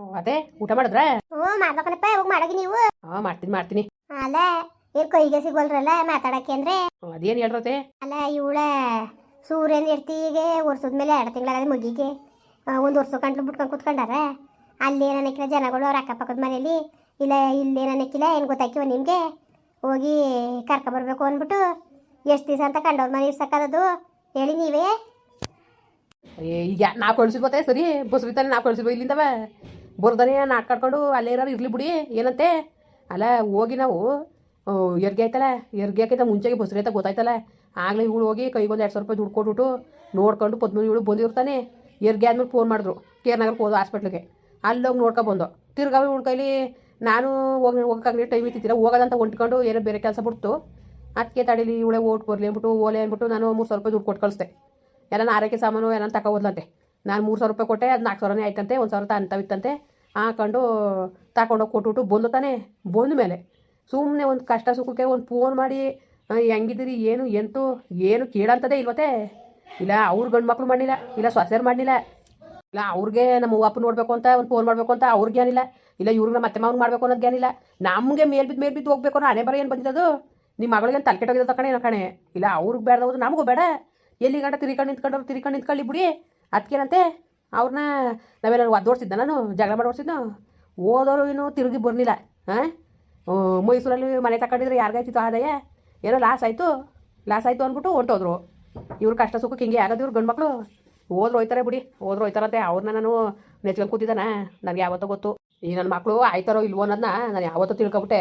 ಅದೇ ಊಟ ಮಾಡಿದ್ರ? ಹ್ಞೂ ಮಾಡ್ಬೇಕನಪ್ಪ ಹೋಗಿ ಮಾಡೋಗಿ ನೀವು? ಹಾ ಮಾಡ್ತೀನಿ ಮಾಡ್ತೀನಿ. ಅಲ್ಲ ಏನ್ ಕೈಗೆ ಸಿಗೋಲ್ರಲ್ಲ ಮಾತಾಡಕ್ಕೆ ಅಂದ್ರೆ? ಅದೇನು ಹೇಳ್ರತೆ ಅಲ್ಲ ಇವಳ ಸೂರ್ಯನ ಇರ್ತೀಗೆ ವರ್ಷದ ಮೇಲೆ ಎರಡು ತಿಂಗಳಾಗದೆ ಮುಗಿಗೆ. ಒಂದು ವರ್ಷ ಕಂಟ್ಲು ಬಿಟ್ಕೊಂಡು ಅಲ್ಲಿ ಅಲ್ಲೇನಕ್ಕಿಲ್ಲ ಜನಗಳು ಅವ್ರ ಅಕ್ಕಪಕ್ಕದ ಮನೇಲಿ ಇಲ್ಲ ಇಲ್ಲೇನಕ್ಕಿಲ್ಲ ಏನು ಗೊತ್ತಾಕಿವ ನಿಮಗೆ? ಹೋಗಿ ಕರ್ಕೊಬರ್ಬೇಕು ಅಂದ್ಬಿಟ್ಟು ಎಷ್ಟು ದಿವಸ ಅಂತ ಕಂಡವ್ರ ಮನೆ ಇರ್ಸಕ್ಕದದು ಹೇಳಿ ನೀವೇ. ಈಗ ನಾ ಕೊಡ್ಸಿ ಗೊತ್ತೆ ಸರಿ? ಬಸ್ರಿತಾನೆ ನಾ ಕೊಡ್ಸಿ ಇಲ್ಲಿಂದವ? ಬರ್ದಾನೆ ನಾಟ್ಕಾಡ್ಕೊಂಡು ಅಲ್ಲೇ ಇರೋರು ಇರಲಿ ಬಿಡಿ, ಏನಂತೆ? ಅಲ್ಲ, ಹೋಗಿ ನಾವು ಎರ್ಗೆ ಆಯ್ತಲ್ಲ? ಎರ್ಗೆ ಹಾಕೈತೆ ಮುಂಚೆಗೆ ಬಸ್ರಿ ಆಯ್ತಾ ಗೊತ್ತಾಯ್ತಲ್ಲ? ಆಗಲೇ ಇವಳು ಹೋಗಿ ಕೈಗೊಂದು ಎರಡು ಸಾವಿರ ರೂಪಾಯಿ ದುಡ್ಡು ಕೊಟ್ಬಿಟ್ಟು ನೋಡ್ಕೊಂಡು ಪದ್ಮಿನಿ ಇವಳು ಬಂದಿರ್ತಾನೆ. ಎರ್ಗೆ ಆದ್ಮೇಲೆ ಫೋನ್ ಮಾಡಿದ್ರು, ಕೇರ್ನಗರಕ್ಕೆ ಹೋದ ಹಾಸ್ಪಿಟ್ಲಿಗೆ ಅಲ್ಲೋಗಿ ನೋಡ್ಕೊಬಂದು ತಿರ್ಗಾವಿ ಇವಳ ಕೈಲಿ, ನಾನು ಹೋಗಿ ಹೋಗೋಕ್ಕಾಗಲಿ ಟೈಮ್ ಇತ್ತಿರ ಹೋಗೋದಂತ ಹೊಂಟ್ಕೊಂಡು ಏನೋ ಬೇರೆ ಕೆಲಸ ಬಿಡ್ತು. ಅದಕ್ಕೆ ತಡೀಲಿ, ಇವಳೆ ಓಟ್ ಬರಲಿ ಅಂದ್ಬಿಟ್ಟು, ಓಲೆ ಅಂದ್ಬಿಟ್ಟು ನಾನು ಮೂರು ಸಾವಿರ ರೂಪಾಯಿ ದುಡ್ಡು ಕೊಟ್ಟು ಕಳಿಸ್ದೆ. ಎಲ್ಲ ಆರೈಕೆ ಸಾಮಾನು, ಎಲ್ಲ ತಗೋದ್ಲಂತೆ ನಾನು ಮೂರು ಸಾವಿರ ರೂಪಾಯಿ ಕೊಟ್ಟೆ, ಅದು ನಾಲ್ಕು ಸಾವಿರನೇ ಆಯ್ತಂತೆ, ಒಂದು ಸಾವಿರ ಅಂತವಿತ್ತಂತೆ ಹಾಕೊಂಡು ತಗೊಂಡೋಗಿ ಕೊಟ್ಬಿಟ್ಟು ಬಂದು ತಾನೆ. ಬಂದ ಮೇಲೆ ಸುಮ್ಮನೆ ಒಂದು ಕಷ್ಟ ಸುಖಕ್ಕೆ ಒಂದು ಫೋನ್ ಮಾಡಿ ಹೆಂಗಿದ್ದೀರಿ, ಏನು, ಎಂತು, ಏನು ಕೇಳಂತದೇ ಇಲ್ವತ್ತೆ? ಇಲ್ಲ, ಅವ್ರ ಗಂಡು ಮಕ್ಕಳು ಮಾಡಿಲ್ಲ ಇಲ್ಲ ಸೊಸೆಯರು ಮಾಡಲಿಲ್ಲ. ಇಲ್ಲ, ಅವ್ರಿಗೆ ನಮ್ಮ ಅಪ್ಪ ನೋಡಬೇಕು ಅಂತ, ಒಂದು ಫೋನ್ ಮಾಡಬೇಕು ಅಂತ ಅವ್ರಿಗೆ ಏನಿಲ್ಲ ಇಲ್ಲ. ಇವ್ರಿಗೆ ಮತ್ತೆ ಮಾವ್ನ ಮಾಡಬೇಕು ಅನ್ನೋದು ಏನಿಲ್ಲ ನಮಗೆ ಮೇಲ್ ಬಿದ್ದು, ಮೇಲೆ ಬಿದ್ದು ಹೋಗ್ಬೇಕು ಅನ್ನೋ ಹಣೆ ಬರ ಏನು ಬಂದಿದ್ದು ನಿಮ್ಮ ಮಗಳಿಗೆ ತಲೆ ಕೆಟ್ಟೋಗಿದ್ದ ಕಣೆ ಏನೋ ಕಣೆ. ಇಲ್ಲ, ಅವ್ರಿಗೆ ಬೇಡ ನಮಗೂ ಬೇಡ. ಎಲ್ಲಿ ಗಂಟ ತಿರ್ಕೊಂಡು ನಿಂತ್ಕೊಂಡ್ರು ತಿರ್ಕೊಂಡು ನಿಂತ್ಕೊಳ್ಳಿ ಬಿಡಿ. ಅದಕ್ಕೇನಂತೆ ಅವ್ರನ್ನ ನಾವೇನಾದ್ರು ಒದ್ದೋಡ್ಸಿದ್ದ, ನಾನು ಜಗಳ ಮಾಡೋಡ್ಸಿದ್ನ ಓದೋರು ಇನ್ನೂ ತಿರುಗಿ ಬರಲಿಲ್ಲ ಹಾಂ ಮೈಸೂರಲ್ಲಿ ಮನೆ ತಗೊಂಡಿದ್ರೆ ಯಾರಿಗಾಯ್ತಿತ್ತು ಆದಾಯ? ಏನೋ ಲಾಸ್ ಆಯಿತು ಲಾಸ್ ಆಯಿತು ಅಂದ್ಬಿಟ್ಟು ಹೊಂಟೋದ್ರು. ಇವ್ರು ಕಷ್ಟ ಸುಖಕ್ಕೆ ಹಿಂಗೆ ಆಗೋದು ಇವ್ರು ಗಂಡು ಮಕ್ಕಳು ಹೋದ್ರು ಹೋಯ್ತಾರೆ ಬಿಡಿ, ಹೋದ್ರು ಹೋಯ್ತಾರಂತೆ. ಅವ್ರನ್ನ ನಾನು ನೆಚ್ಕೊಂಡು ಕೂತಿದ್ದಾನೆ, ನನಗೆ ಯಾವತ್ತೋ ಗೊತ್ತು. ಈ ನನ್ನ ಮಕ್ಕಳು ಆಯ್ತಾರೋ ಇಲ್ವೋ ಅನ್ನೋದನ್ನ ನಾನು ಯಾವತ್ತೋ ತಿಳ್ಕೊಬಿಟ್ಟೆ.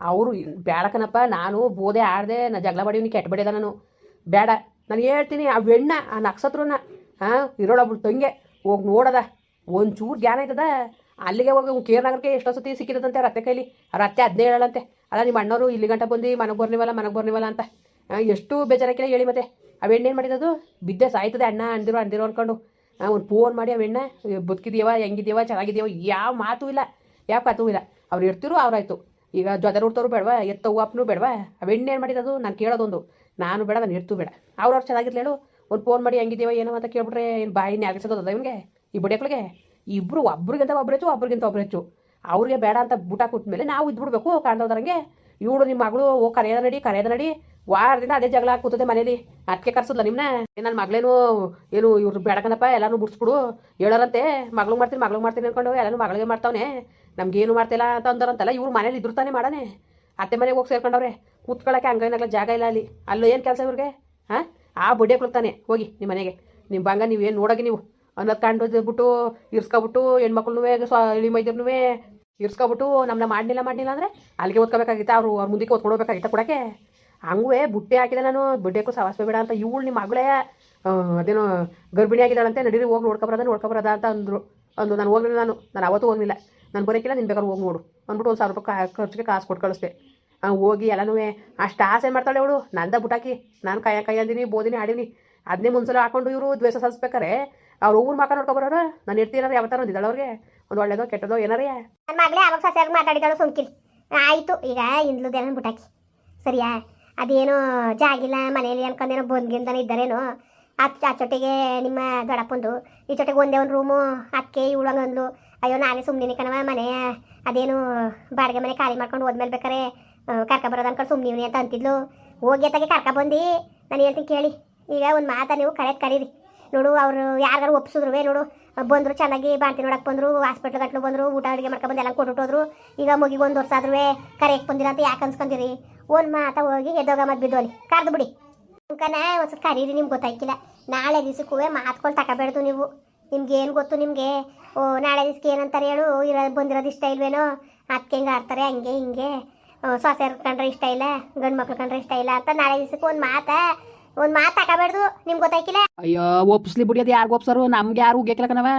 ಅವರು ಬೇಡಕನಪ್ಪ ನಾನು ಬೋದೆ ಆಡದೆ ನಾನು ಜಗಳ ಮಾಡೀನಿ ಕೆಟ್ಟ ಬಡಿದ ನಾನು. ಬೇಡ ನಾನು ಹೇಳ್ತೀನಿ, ಆ ಬೆಣ್ಣ ಆ ನಕ್ಷತ್ರನ ಹಾಂ ಇರೋಳೊಬ್ಳು ತಂಗೆ, ಹೋಗಿ ನೋಡದ. ಒಂಚೂರು ಜ್ಞಾನ ಐತದ ಅಲ್ಲಿಗೆ ಹೋಗಿ ಕೇರ್ನಗರಕ್ಕೆ ಎಷ್ಟೋ ಸತಿ ಸಿಕ್ಕಿದಂತೆ ರತ್ತೆ ಕೈಲಿ. ರತ್ತೆ ಅದನ್ನೇ ಹೇಳಂತೆ ಅಲ್ಲ, ನಿಮ್ಮ ಅಣ್ಣವರು ಇಲ್ಲಿ ಗಂಟ ಬಂದು ಮನೆಗೆ ಬರ್ನಿವಲ್ಲ ಮನೆಗೆ ಬರ್ನಿವಲ್ಲ ಅಂತ. ಎಷ್ಟು ಬೇಜಾರಾಕಿಲ್ಲ ಹೇಳಿ ಮತ್ತೆ. ಅವೆಣ್ಣೇನು ಮಾಡಿದದು? ಬಿದ್ದೆ ಸಾಯ್ತದೆ ಅಣ್ಣ ಅಂದಿರೋ ಅಂದಿರೋ ಅನ್ಕೊಂಡು. ಅವ್ನು ಫೋನ್ ಮಾಡಿ ಅವೆಣ್ಣ ಹೆಣ್ಣ ಬದುಕಿದ್ಯವ, ಹೆಂಗಿದ್ಯವ, ಚೆನ್ನಾಗಿದ್ಯವ, ಯಾವ ಮಾತು ಇಲ್ಲ. ಯಾವ ಕಥೂ ಇಲ್ಲ. ಅವ್ರು ಇರ್ತಿರು ಅವ್ರಾಯ್ತು ಈಗ ಜೊತೆ ಹುಡ್ತವ್ರು ಬೇಡವಾ ಎತ್ತವ್ವಪ್ಪನೂ ಬೇಡವಾ. ಅವೆಣ್ಣೇನು ಮಾಡಿದದು? ನಾನು ಕೇಳೋದೊಂದು. ನಾನು ಬೇಡ, ನಾನು ಇರ್ತು ಬೇಡ. ಅವ್ರವ್ರು ಚೆನ್ನಾಗಿರ್ಲಿ ಹೇಳು. ಒಂದು ಫೋನ್ ಮಾಡಿ ಹೆಂಗಿದ್ಯವ ಏನೋ ಅಂತ ಕೇಳ್ಬಿಟ್ರೆ ಏನು ಬಾಯಿ ನ್ಯಾಗಿಸೋದದ ಇವನಿಗೆ? ಈ ಬಡಿಯಕ್ಳಿಗೆ ಇಬ್ಬರು ಒಬ್ರಿಗಿಂತ ಒಬ್ಬರು ಹೆಚ್ಚು, ಒಬ್ರಿಗಿಂತ ಒಬ್ರು ಹೆಚ್ಚು. ಅವ್ರಿಗೆ ಬೇಡ ಅಂತ ಬುಟ ಮೇಲೆ ನಾವು ಇದ್ಬಿಡ್ಬೇಕು ಕಾಣ್ದೋದ್ರಂಗೆ ಇವಳು ನಿಮ್ಮ ಮಗಳು, ಓ ಕರೆಯೋದ ನಡಿ ಕರೆಯೋದ ನಡಿ. ವಾರದಿಂದ ಅದೇ ಜಗಳ ಕೂತದೆ ಮನೇಲಿ. ಅದಕ್ಕೆ ಕರ್ಸದ್ಲ ನಿಮ್ಮನ್ನ ನನ್ನ ಮಗಳೇನು ಏನು ಇವ್ರು ಬೇಡಕನಪ್ಪ ಎಲ್ಲಾನು ಬಿಡಿಸ್ಬಿಡು ಹೇಳೋರಂತೆ ಮಗಳು ಮಾಡ್ತೀನಿ ಮಗಳು ಮಾಡ್ತೀನಿ ಅನ್ಕೊಂಡು ಎಲ್ಲಾನು ಮಗಳಿಗೆ ಮಾಡ್ತಾವನೆ. ನಮ್ಗೇನು ಮಾಡ್ತಿಲ್ಲ ಅಂತ ಅಂದರಂತಲ್ಲ, ಇವ್ರು ಮನೇಲಿ ಇದ್ರು ತಾನೇ ಮಾಡಾನೆ. ಅತ್ತೆ ಮನೆಗೆ ಹೋಗಿ ಸೇರ್ಕೊಂಡವ್ರೆ. ಕೂತ್ಕೊಳ್ಳೋಕೆ ಹಂಗೇನಾಗಲ್ಲ ಜಾಗ ಇಲ್ಲ ಅಲ್ಲಿ. ಅಲ್ಲೂ ಏನು ಕೆಲಸ ಇವ್ರಿಗೆ? ಹಾಂ? ಆ ಬಡ್ಡೆ ಕೊಡ್ತಾನೆ, ಹೋಗಿ ನಿಮ್ಮ ಮನೆಗೆ. ನಿಮ್ಮ ಬಂಗ ಏನು ನೋಡೋಗಿ ನೀವು? ಅನ್ನೋದು ಕಂಡು ಬಿಟ್ಟು ಇರ್ಸ್ಕೊಬಿಟ್ಟು ಹೆಣ್ಮಕ್ಳು ಸ್ವ, ಇಳಿ ಮೈದ್ರು ಇರ್ಸ್ಕೊಬಿಟ್ಟು ನಮ್ಮನ್ನ ಮಾಡಲಿಲ್ಲ ಮಾಡಲಿಲ್ಲ ಅಂದರೆ ಅಲ್ಲಿಗೆ ಓದ್ಕೋಬೇಕಾಗಿತ್ತು? ಅವರು, ಅವ್ರ ಮುಂದಕ್ಕೆ ಓದ್ಕೊಂಡು ಕೊಡೋಕೆ ಕೊಡಕ್ಕೆ? ಹಂಗೂ ಬುಟ್ಟೆ ಹಾಕಿದೆ ನಾನು. ಬುಡ್ಡೆಕ್ಕೂ ಸವಾಸ ಬೇಡ ಅಂತ ಇವಳು ನಿಮ್ಮ ಮಗಳೇ. ಅದೇನೋ ಗರ್ಭಿಣಿ ಆಗಿದ್ದಾಳಂತೆ, ನಡೀರಿ, ಹೋಗಿ ನೋಡ್ಕೊಬರೋದ ನೋಡ್ಕೊಬರೋದ ಅಂತ ಅಂದರು. ಅಂದು ನಾನು ಹೋಗಲಿಲ್ಲ ನಾನು. ನಾನು ಅವತ್ತು ಹೋಗಲಿಲ್ಲ. ನಾನು ಬರೋಕ್ಕಿಲ್ಲ ನಿನ್ನ ಬೇಕಾದ್ರೆ ಹೋಗಿ ನೋಡು. ಅಂದ್ಬಿಟ್ಟು ಒಂದು ಸಾವಿರ ರೂಪಾಯಿ ಖರ್ಚಿಗೆ ಕಾಸು ಕೊಟ್ಟು ಅವ್ನು ಹೋಗಿ ಎಲ್ಲನೂ ಅಷ್ಟು ಆಸೆ ಮಾಡ್ತಾಳೆ ಅವಳು. ನಂದ ಬುಟಾಕಿ, ನಾನು ಕೈ ಕೈ ಅಂದಿನಿ, ಬೋದಿನಿ, ಆಡಿನಿ. ಅದನ್ನೇ ಮುನ್ಸಲ ಹಾಕೊಂಡು ಇವರು ದ್ವೇಷ ಸಲ್ಲಿಸ್ಬೇಕಾರೆ ಅವ್ರು ಊರು ಮಕ್ಕ ನೋಡ್ಕೊಬರೋರು ನಾನು ಇರ್ತೀನಾರ ಯಾವತ್ತಾರ ಒಂದಿದ್ದಾಳೆ ಅವ್ರಿಗೆ. ಒಂದು ಒಳ್ಳೇದೋ, ಕೆಟ್ಟದೋ ಏನಾರೇ. ನನ್ನ ಮಗಳೇ ಅವಾಗ ಸಸ್ಯಾಗಿ ಮಾತಾಡಿದಳು ಸುಮ್ಕಿರಿ ಆಯಿತು, ಈಗ ಇಂದ್ಲುದೇನ ಬುಟಾಕಿ? ಸರಿಯಾ? ಅದೇನೋ ಜಾಗಿಲ್ಲ, ಮನೇಲಿ ಅನ್ಕೊಂಡೇನೋ ಬಂದ್ಗಿಂದನೇ ಇದ್ದಾರೇನೋ. ಆ ಚೊಟ್ಟಿಗೆ ನಿಮ್ಮ ದೊಡ್ಡಪ್ಪಂದು, ಈ ಚೊಟ್ಟಿಗೆ ಒಂದೇ ಒಂದು ರೂಮು, ಅಕ್ಕೆ ಇವಳಂಗಂದ್ಲು ಅಯ್ಯೋ, ನಾನೇ ಸುಮ್ಮನೆ ಕಣವ ಮನೆ ಅದೇನು ಬಾಡಿಗೆ ಮನೆ ಖಾಲಿ ಮಾಡ್ಕೊಂಡು ಹೋದ್ಮೇಲೆ ಬೇಕಾರೆ ಕರ್ಕ ಬರೋದು ಅನ್ಕೊಂಡು ಸುಮ್ಮನೆ ಅಂತ ಅಂತಿದ್ಲು. ಹೋಗಿ ಅತ್ತಾಗೆ ಕರ್ಕ ಬಂದು. ನಾನು ಹೇಳ್ತೀನಿ ಕೇಳಿ. ಈಗ ಒಂದು ಮಾತಾ ನೀವು ಕರೆಕ್ಟ್ ಕರೀರಿ. ನೋಡು, ಅವರು ಯಾರಿಗಾರು ಒಪ್ಸಿದ್ರು ನೋಡು. ಬಂದರು ಚೆನ್ನಾಗಿ, ಬಾಣ್ತಿ ನೋಡಕ್ಕೆ ಬಂದರು ಹಾಸ್ಪಿಟ್ಲ್ ಗಟ್ಲು ಬಂದರು, ಊಟ, ಅಡುಗೆ ಮಾಡ್ಕೊಂಬಂದು ಎಲ್ಲ ಕೊಟ್ಟು ಈಗ ಮುಗಿಗೆ ಒಂದು ವರ್ಷ ಆದ್ರೂ ಕರೆಯಕ್ಕೆ ಬಂದಿರ ಅಂತ ಯಾಕೆ ಅನ್ಸ್ಕೊಂಡಿರಿ ಒಂದು ಮಾತಾ ಹೋಗಿ ಎದ್ದೋಗ ಮತ್ತೆ ಬಿದ್ದೋಲಿ. ಕರೆದು ಬಿಡಿ. ಅಂಕನ ಸ್ವಲ್ಪ ಕರೀರಿ, ನಿಮ್ಗೆ ಗೊತ್ತಾಯ್ಕಿಲ್ಲ. ನಾಳೆ ದಿವಸಕ್ಕೂ ಮಾತ್ಕೊಂಡು ತಗೋಬೇಡ್ದು ನೀವು. ನಿಮ್ಗೆ ಏನು ಗೊತ್ತು ನಿಮಗೆ? ಓ, ನಾಳೆ ದಿವ್ಸಕ್ಕೆ ಏನಂತಾರೆ ಹೇಳು? ಇರೋ ಬಂದಿರೋದು ಇಷ್ಟ ಇಲ್ವೇನೋ? ಅದಕ್ಕೆ ಹಿಂಗೆ ಆಡ್ತಾರೆ? ಹಂಗೆ, ಹಿಂಗೆ. ಸೊಸೆಯರ್ ಕಂಡ್ರೆ ಇಷ್ಟ ಇಲ್ಲ ಗಂಡು ಮಕ್ಳು ಕಂಡ್ರೆ ಇಷ್ಟ ಇಲ್ಲ ಅಂತ ನಾಳೆ ದಿವಸಕ್ಕೆ ಒಂದು ಮಾತಾ, ಒಂದು ಮಾತು ಹಾಕಬಾರ್ದು ನಿಮ್ಗೆ ಗೊತ್ತಾಯ್ಕಿಲ್ಲ? ಅಯ್ಯೋ, ಒಪ್ಸ್ಲಿ ಬಿಡಿ ಅದು ಯಾರು ಒಪ್ಸರು? ನಮ್ಗೆ ಯಾರು ಉಗ್ಯಕ್ಲಕನವ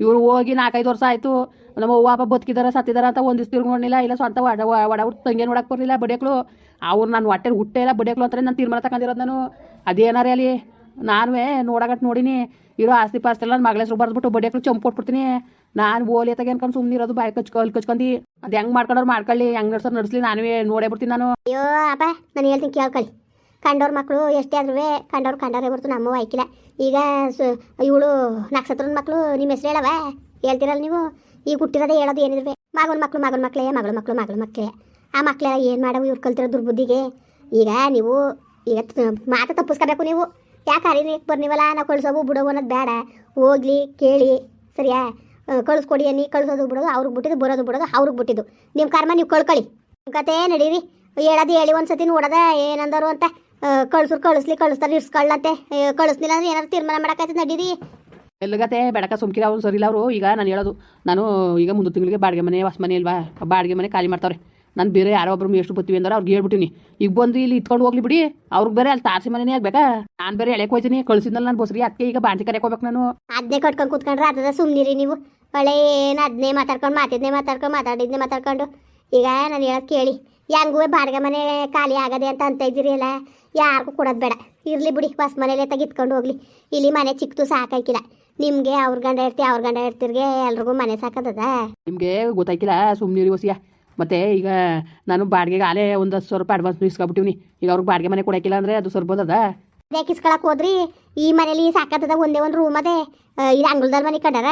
ಇವ್ರು ಹೋಗಿ ನಾಲ್ಕೈದು ವರ್ಷ ಆಯಿತು, ನಮ್ಮ ಅವ್ವ ಅಪ್ಪ ಬದುಕಿದಾರ, ಸತ್ತಿದಾರ ಅಂತ ಒಂದು ನೋಡಲಿಲ್ಲ, ಇಲ್ಲ ಸ್ವಂತ ಒಡ ಒಡ ತಂಗಿ ನೋಡಕ್ಕೆ ಬರಲಿಲ್ಲ ಬಡಿಯಕ್ಳು. ಅವ್ರು ನಾನು ಹೊಟ್ಟೆ ಹುಟ್ಟೆ ಇಲ್ಲ ಬಡಿಯಕ್ಳು ಅಂತಾರೆ ನಾನು ತೀರ್ಮಾನ ತಗೊಂಡಿರೋದು ನಾನು. ಅದೇನಾರೇ ಅಲ್ಲಿ? ನಾನು ನೋಡಗಟ್ಟು ನೋಡಿನಿ, ಇರೋ ಆಸ್ತಿ ಪಾಸ್ತಿ ಎಲ್ಲ ನನ್ನ ಮಗಳ ಹೆಸರು ಬರೆದ್ಬಿಟ್ಟು ಬಡಿಯಕ್ಳು ಚಂಪು ಕೊಟ್ಬಿಡ್ತೀನಿ. ನಾನು ಓಲಿ ಅತ್ತಾಗ ಸುಮ್ಮನಿರೋದು ಬಾಯಿ ಕಚ್ಕೊಲ್ ಕಚ್ಕೊಂಡಿ. ಅದು ಹೆಂಗ್ ಮಾಡ್ಕೊಂಡವ್ರು ಮಾಡ್ಕೊಳ್ಳಿ, ಹೆಂಗ್ ನಡ್ಸೋರು ನಡ್ಸ್ಲಿ ನಾನೇ ನೋಡೇ ಬಿಡ್ತೀನಿ ನಾನು. ಅಯ್ಯೋ, ಅಪ್ಪ, ನಾನು ಹೇಳ್ತೀನಿ ಕೇಳ್ಕೊಳ್ಳಿ ಕಂಡವ್ರ ಮಕ್ಕಳು ಎಷ್ಟೇ ಆದ್ರೂ ಕಂಡವ್ರು ಕಂಡವ್ರೆ ಬರ್ತು ನಮ್ಮ ಆಯ್ಕಿಲ್ಲ ಈಗ ಇವಳು ನಕ್ಷತ್ರದ ಮಕ್ಕಳು ನಿಮ್ಮ ಹೆಸರು ಹೇಳವ ಹೇಳ್ತಿರಲ್ಲ ನೀವು? ಈಗ ಹುಟ್ಟಿರೋದೇ ಹೇಳೋದು ಏನಿದ್ರೆ ಮಗನ ಮಕ್ಕಳು ಮಗನ ಮಕ್ಕಳೇ ಮಗಳ ಮಕ್ಕಳು ಮಗಳ ಮಕ್ಕಳೇ ಆ ಮಕ್ಕಳೆಲ್ಲ ಏನು ಮಾಡವು ಇವ್ರು ಕಲ್ತಿರೋ ದುರ್ಬುದ್ಧಿಗೆ? ಈಗ ನೀವು, ಈಗ ಮಾತು ತಪ್ಪಿಸ್ಕೋಬೇಕು ನೀವು. ಯಾಕೆ ಅರಿನಿ ಬರ್ನಿವಲ್ಲ? ನಾವು ಕಳ್ಸೋವು, ಬಿಡೋವು ಅನ್ನೋದು ಬೇಡ ಹೋಗ್ಲಿ, ಕೇಳಿ, ಸರಿಯಾ? ಕಳಿಸ್ಕೊಡಿ ಅನ್ನಿ ಕಳಿಸೋದು ಬಿಡೋದು, ಅವ್ರಿಗೆ ಬಿಟ್ಟಿದ್ದು, ಬರೋದು ಬಿಡೋದು, ಅವ್ರಿಗೆ ಬಿಟ್ಟಿದ್ದು. ನಿಮ್ಮ ಕರ್ಮ ನೀವು ಕಳ್ಕೊಳ್ಳಿ. ಕತೆ ನಡೀರಿ. ಹೇಳೋದು ಹೇಳಿ ಒಂದ್ಸತಿ ನೋಡದ ಏನಂದರು ಅಂತ ಕಳ್ಸ್ರು ಕಳಿಸ್ಲಿ, ಕಳಿಸ್ತಾರೆ ಇರ್ಸ್ಕೊಳ್ಳಂತೆ. ಕಳಿಸ್ಲಿಲ್ಲ ಅಂದ್ರೆ ಏನಾದ್ರು ತೀರ್ಮಾನ ಮಾಡಕ್ಕಾಯ್ತದೆ ನಡೀರಿ. ಎಲ್ಲಿಗತ್ತೆ ಬೆಡಕ ಸುಮ್ಕಿರ, ಅವ್ರು ಸರಿಲ್ಲ ಅವರು. ಈಗ ನಾನು ಹೇಳೋದು, ನಾನು ಈಗ ಮುಂದೆ ತಿಂಗಳಿಗೆ ಬಾಡಿಗೆ ಮನೆ ಹೊಸ ಮನೆ ಇಲ್ವಾ? ಬಾಡಿಗೆ ಮನೆ ಖಾಲಿ ಮಾಡ್ತಾವ್ರೆ. ನಾನು ಬೇರೆ ಯಾರೋ ಒಬ್ರು ಎಷ್ಟು ಬರ್ತೀವಿ ಅಂದ್ರೆ ಅವ್ರಿಗೆ ಹೇಳ್ಬಿಟ್ಟಿನಿ. ಈಗ ಬಂದು ಇಲ್ಲಿ ಇತ್ಕೊಂಡು ಹೋಗ್ಲಿ ಬಿಡಿ. ಅವ್ರಿಗೆ ಬೇರೆ ಅಲ್ಲಿ ತಾರಸಿ ಮನೆನೇ ಆಗ್ಬೇಕಾ? ನಾನು ಬೇರೆ ಎಳೆಕ್ ಹೋಯ್ತೀನಿ. ಕಳ್ಸಿದ್ನಲ್ಲ ನಾನು ಬಸ್ರಿ ಅದಕ್ಕೆ ಈಗ ಬಾಂತಿ ಕರೆಕ್ ಹೋಗ್ಬೇಕು ನಾನು. ಅದನ್ನೇ ಕಟ್ಕೊಂಡು ಕೂತ್ಕೊಂಡ್ರೆ ಅದ ಸುಮ್ಮನಿರಿ ನೀವು. ಒಳ್ಳೆ ಏನು ಅದನ್ನೇ ಮಾತಾಡ್ಕೊಂಡು ಮಾತಿದ್ನೇ ಮಾತಾಡ್ಕೊಂಡು ಮಾತಾಡಿದ್ನೇ ಮಾತಾಡ್ಕೊಂಡು. ಈಗ ನಾನು ಹೇಳೋದು ಕೇಳಿ. ಹೆಂಗೂ ಬಾಡಿಗೆ ಮನೆ ಖಾಲಿ ಆಗದೆ ಅಂತ ಅಂತ ಇದ್ದೀರಿ ಅಲ್ಲ? ಯಾರಿಗೂ ಕೊಡೋದು ಬೇಡ. ಇರಲಿ ಬಿಡಿ. ಹೊಸ ಮನೇಲೆ ತೆಗಿತ್ಕೊಂಡು ಹೋಗ್ಲಿ. ಇಲ್ಲಿ ಮನೆ ಚಿಕ್ಕದು ಸಾಕಾಯ್ಕಿಲ್ಲ. ನಿಮಗೆ ಅವ್ರ ಗಂಡ ಇರ್ತಿ ಅವ್ರ ಗಂಡ ಇರ್ತಿರ್ಗೆ ಎಲ್ರಿಗೂ ಮನೆ ಸಾಕದ ನಿಮಗೆ ಗೊತ್ತಾಯ್ಕಿಲ್ಲ. ಸುಮ್ಮನೆ ವಸಿಯ ಮತ್ತೆ ಈಗ ನಾನು ಬಾಡಿಗೆಗೆ ಆಲೇ ಒಂದು ಹತ್ತು ಸಾವಿರ ರೂಪಾಯಿ ಅಡ್ವಾನ್ಸ್ ಇಸ್ಕೊಬಿಟ್ಟಿವ್ನಿ. ಈಗ ಅವ್ರಿಗೆ ಬಾಡಿಗೆ ಮನೆ ಕೊಡಕ್ಕಿಲ್ಲ ಅಂದರೆ ಅದು ಸ್ವಲ್ಪ ಬಂದದ ಅದೇ ಕಿಸ್ಕೊಳಕ್ ಹೋದ್ರಿ? ಈ ಮನೇಲಿ ಸಾಕತ್ತದ ಒಂದೇ ಒಂದು ರೂಮ್ ಅದೇ. ಅಂಗಳದಲ್ಲಿ ಮನೆ ಕಂಡಾರ?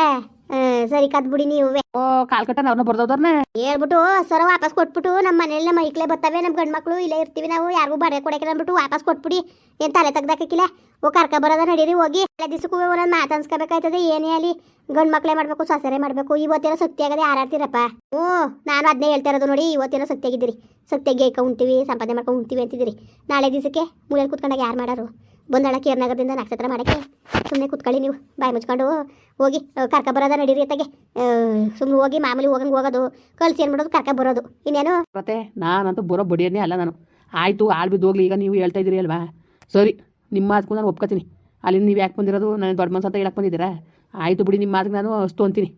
ಸರಿ ಕದ್ ಬಿಡಿ ನೀವು. ಓ ಅವ್ರನ್ನ ಹೇಳ್ಬಿಟ್ಟು ಸರ ವಾಪಸ್ ಕೊಟ್ಬಿಟ್ಟು ನಮ್ಮ ಮನೇಲಿ ನಮ್ಮ ಮೈಕ್ಲೆ ಬರ್ತವೆ ನಮ್ಮ ಗಂಡ್ ಮಕ್ಳು ಇಲ್ಲೇ ಇರ್ತೀವಿ ನಾವು ಯಾರಿಗೂ ಬಡ ಕೊಡಕ್ಕೆ ಅಂದ್ಬಿಟ್ಟು ವಾಪಸ್ ಕೊಟ್ಬಿಡಿ. ಏನ್ ತಲೆ ತೆಗ್ದಾಕಿಲ್ಲ ಓ ಕರ್ಕ ಬರೋದ ನಡೀರಿ ಹೋಗಿ. ಎಲ್ಲ ದಿವಸಕ್ಕೂ ಒಂದೊಂದು ಮಾತು ಅನ್ಸ್ಕೋಬೇಕಾಯ್ತದೆ ಏನೇ ಅಲ್ಲಿ ಗಂಡ್ ಮಕ್ಳೇ ಮಾಡ್ಬೇಕು ಸೊಸೆರೇ ಮಾಡ್ಬೇಕು ಇವತ್ತೇನೋ ಸತ್ಯ ಆಗದೆ ಹಾರಾಡ್ತೀರಪ್ಪ. ಹ್ಞೂ ನಾನು ಅದನ್ನೇ ಹೇಳ್ತಾ ಇರೋದು ನೋಡಿ ಇವತ್ತೇನೋ ಸತ್ಯಾಗಿದ್ದೀರಿ. ಸತ್ಯಾಗಿ ಉಂಟಿವಿ ಉಣ್ತೀವಿ ಸಂಪಾದನೆ ಮಾಡ್ಕೊಂಡು ಉಣ್ತೀವಿ ಅಂತಿದ್ದೀರಿ. ನಾಳೆ ದಿವಸಕ್ಕೆ ಮೂಲೆಯಲ್ಲಿ ಕುತ್ಕೊಂಡಾಗ ಯಾರು ಮಾಡೋರು? ಬಂದಾಳ ಕೇರ್ನಗರದಿಂದ ನಕ್ಷತ್ರ ಮಾಡಕ್ಕೆ. ಸುಮ್ಮನೆ ಕುತ್ಕೊಳ್ಳಿ ನೀವು, ಬಾಯಿ ಮುಚ್ಕೊಂಡು ಹೋಗಿ ಕರ್ಕ ಬರೋದ ನಡೀರಿ ಅತ್ತಾಗೆ. ಸುಮ್ಮನೆ ಹೋಗಿ ಮಾಮೂಲಿ ಹೋಗಂಗೆ ಹೋಗೋದು ಕಲ್ಸಿ ಏನು ಮಾಡೋದು, ಕರ್ಕ ಬರೋದು, ಇನ್ನೇನು? ಮತ್ತೆ ನಾನಂತೂ ಬರೋ ಬಡಿಯನ್ನೇ ಅಲ್ಲ ನಾನು. ಆಯಿತು, ಆಳು ಬಿದ್ದು ಹೋಗ್ಲಿ, ಈಗ ನೀವು ಹೇಳ್ತಾ ಇದ್ದೀರಿ ಅಲ್ವಾ? ಸರಿ, ನಿಮ್ಮ ಮಾತಕ್ಕೂ ನಾನು ಒಪ್ಕೋತೀನಿ. ಅಲ್ಲಿಂದ ನೀವು ಯಾಕೆ ಬಂದಿರೋದು? ನಾನು ದೊಡ್ಡ ಮನ್ಸು ಅಂತ ಹೇಳಕ್ಕೆ ಬಂದಿದ್ದೀರಾ? ಆಯಿತು ಬಿಡಿ, ನಿಮ್ಮ ಮಾತಿಗೆ ನಾನು ಅಷ್ಟು ಅಂತೀನಿ.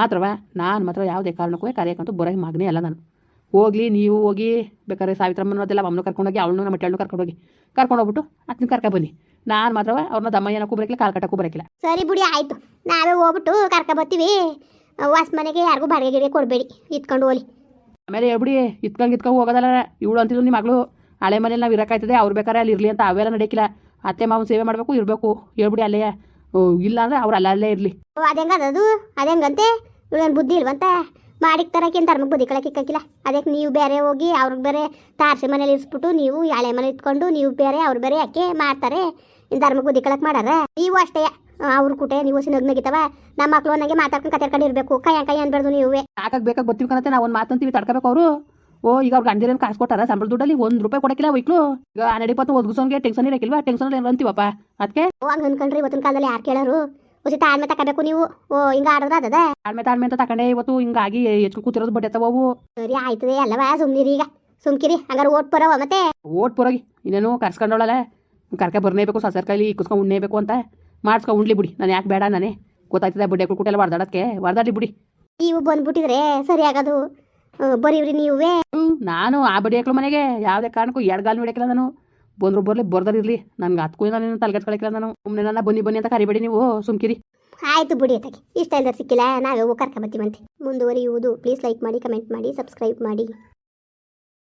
ಮಾತ್ರವಾ, ನಾನು ಮಾತ್ರ ಯಾವುದೇ ಕಾರಣಕ್ಕೂ ಕರೆಯೋಕ್ಕಂತೂ ಬರೋ ಮಗನೇ ಅಲ್ಲ ನಾನು. ಹೋಗ್ಲಿ ನೀವು ಹೋಗಿ ಬೇಕಾದ್ರೆ ಸಾವಿತ್ರಮ್ಮನ ಅದೆಲ್ಲ ಅಮ್ಮನ ಕರ್ಕೊಂಡೋಗಿ ಅವಳನ್ನು ನಮ್ಮ ಮಟ್ಟಳನ್ನು ಕರ್ಕೊಂಡೋಗಿ ಕರ್ಕೊಂಡು ಹೋಗ್ಬಿಟ್ಟು ಅದನ್ನ ಕರ್ಕೊ ಬನ್ನಿ. ನಾನು ಮಾತ್ರ ಅವ್ರನ್ನ ದಮ್ಮ ಏನಕ್ಕೂ ಕಾಲು ಕಟ್ಟಕ್ಕೂ ಬರೋಕಿಲ್ಲ. ಸರಿ ಬಿಡಿ ಆಯಿತು. ನಾವೇ ಹೋಗ್ಬಿಟ್ಟು ಕರ್ಕ ಬರ್ತೀವಿ. ವಾಸ ಮನೆಗೆ ಯಾರಿಗೂ ಬಾಡಿಗೆ ಗಿಡಿಗೆ ಕೊಡಬೇಡಿ. ಇತ್ಕೊಂಡು ಹೋಲಿ ಆಮೇಲೆ ಹೇಳ್ಬಿಡಿ ಇತ್ಕೊಂಡು ಇತ್ಕೊಂಡು ಹೋಗೋದಲ್ಲ ಇವಳು ಅಂತಿದ್ರು ನಿಮ್ಮ ಮಗಳು. ಹಳೆ ಮನೇಲಿ ನಾವು ಇರೋಕ್ಕಾಯ್ತದೆ ಅವ್ರು ಬೇಕಾದ್ರೆ ಅಲ್ಲಿ ಇರಲಿ ಅಂತ ಅವೆಲ್ಲ ನಡೆಯಕ್ಕಿಲ್ಲ ಅತ್ತೆ ಮಾವನ ಸೇವೆ ಮಾಡಬೇಕು ಇರಬೇಕು. ಹೇಳ್ಬಿಡಿ ಅಲ್ಲೇ. ಓ, ಇಲ್ಲ ಅಂದರೆ ಅವ್ರು ಅಲ್ಲಲ್ಲೇ ಇರಲಿ. ಓ ಹೆಂಗದು ಅದು ಹೆಂಗಂತೆ ಇವಳೇನು ಬುದ್ಧಿ ಇಲ್ವಂತ? ಮಾಡಿಕ್ ತರಕೇನು ಧರ್ಮಕ್ಕೆ ಬುದ್ಧಿ ಇಕ್ಕಕ್ಕಿಲ್ಲ ಅದಕ್ಕೆ ನೀವು ಬೇರೆ ಹೋಗಿ ಅವ್ರಿಗೆ ಬೇರೆ ತಾರಸಿ ಮನೇಲಿ ಇರಿಸ್ಬಿಟ್ಟು ನೀವು ಯಾಳೆ ಮನೆ ಇಟ್ಕೊಂಡು ನೀವು ಬೇರೆ ಅವ್ರು ಬೇರೆ ಯಾಕೆ ಮಾಡ್ತಾರೆ? ಇನ್ನು ಧರ್ಮಕ್ಕೆ ಬುದ್ಧಿ ಕಳಕ್ ಮಾಡಾರ? ನೀವು ಅಷ್ಟೇ ಅವ್ರ ಕೂಟೆ ನೀವು ನಗ್ ನಗಿತವ ನಮ್ಮ ಮಕ್ಕಳು ಅನ್ನಂಗೆ ಮಾತಾಡ್ಕೊಂಡು ಕತೆರ್ಕೊಂಡು ಇರಬೇಕು. ಕೈ ಕೈ ಅನ್ಬಾರ್ದು ನೀವೇ. ಸಾಕಾಗಿ ಬೇಕಾಗಿ ಬರ್ತೀವಿ ಕಣತ್ತೆ ನಾವು ಒಂದು ಮಾತಂತೀವಿ ತಡ್ಕೋಬೇಕು ಅವರು. ಓ ಈಗ ಅವ್ರು ಗಂಡಿರೇನು ಕಾಸು ಕೊಟ್ಟಾರ ಸಂಬಳ ದುಡ್ಡಲ್ಲಿ ಒಂದು ರೂಪಾಯಿ ಕೊಡಕ್ಕಿಲ್ಲ ವೈಕ್ಲು ಈಗ ಹನ್ನೆರಡು ಇಪ್ಪತ್ತು ಒದಗಿಸೋಂಗೆ ಟೆನ್ಷನ್ ಇರಕ್ಕಿಲ್ವಾ ಟೆನ್ಷನ್ ಏನು ಅಂತೀವಪ್ಪ? ಅದಕ್ಕೆ ಓ ಹಂಗೆ ಅನ್ಕೊಂಡ್ರಿ ಇವತ್ತಿನ ಕಾಲದಲ್ಲಿ ಯಾರು ಕೇಳೋರು? ಉಚಿತ ತಾಳ್ಮೆ ತಕಬೇಕು ನೀವು. ಓ ಹಿಂಗ ಆಡಿದ್ರೆ ಅದದ ತಾಳ್ಮೆ ತಾಳ್ಮೆ ಅಂತ ತಕೊಂಡೆ ಇವತ್ತು ಹಿಂಗಾಗಿ ಹೆಚ್ಚು ಕೂತಿರೋದು ಬಡ್ಡೆತ್ತವು ಸರಿ ಆಯ್ತದೆ ಅಲ್ಲವ ಸುಮ್ನಿರಿ ಈಗ. ಸುಮ್ಕಿರಿ ಹಂಗಾರ ಓಟ್ ಪರವ ಮತ್ತೆ. ಓಟ್ ಪರೋಗಿ ಇನ್ನೇನು ಕರ್ಸ್ಕೊಂಡೋಳಲ್ಲ. ಕರ್ಕ ಬರ್ನೇಬೇಕು ಸಸರ್ ಕೈಲಿ ಕುಸ್ಕೊಂಡು ಉಣ್ಣೇಬೇಕು ಅಂತ. ಮಾಡ್ಸ್ಕೊ ಉಣ್ಲಿ ಬಿಡಿ ನಾನು ಯಾಕೆ ಬೇಡ ನಾನೇ. ಗೊತ್ತಾಯ್ತದೆ ಬಡ್ಡೆ ಕುಟೆಲ್ಲ ವರ್ದಾಡಕ್ಕೆ ವರ್ದಾಡ್ಲಿ ಬಿಡಿ. ನೀವು ಬಂದ್ಬಿಟ್ಟಿದ್ರೆ ಸರಿ ಆಗೋದು. ಬರೀವ್ರಿ ನೀವೇ. ನಾನು ಆ ಬಡಿ ಹಾಕ್ಳು ಮನೆಗೆ. ಯಾವುದೇ ಕಾರಣಕ್ಕೂ ಎರಡು ಗಾಲ್ ನೋಡಕ್ಕಿಲ್ಲ ನಾನು. ಬಂದ್ರು ಬರ್ಲಿ ಬರ್ದಾರಿರ್ಲಿ ನನ್ಗೆ ಅದಕ್ಕೂ ನಾನು ತಲೆಗೆಡ್ಸ್ಕೊಳಕ್ಕಿಲ್ಲ ನಾನು. ಸುಮ್ಮನೆ ನನ್ನ ಬನ್ನಿ ಬನ್ನಿ ಅಂತ ಕರಿಬೇಡಿ ನೀವು ಸುಮ್ಕಿರಿ. ಆಯ್ತು ಬಿಡಿ ಅತ್ತಾಗೆ ಇಷ್ಟ ಇಲ್ಲ ಸಿಕ್ಕಿಲ್ಲ ನಾವೇ ಕರ್ಕೊಂಬತ್ತೀವಂತೆ ಮುಂದುವರಿಯುವುದು ಪ್ಲೀಸ್ ಲೈಕ್ ಮಾಡಿ ಕಮೆಂಟ್ ಮಾಡಿ ಸಬ್ಸ್ಕ್ರೈಬ್ ಮಾಡಿ.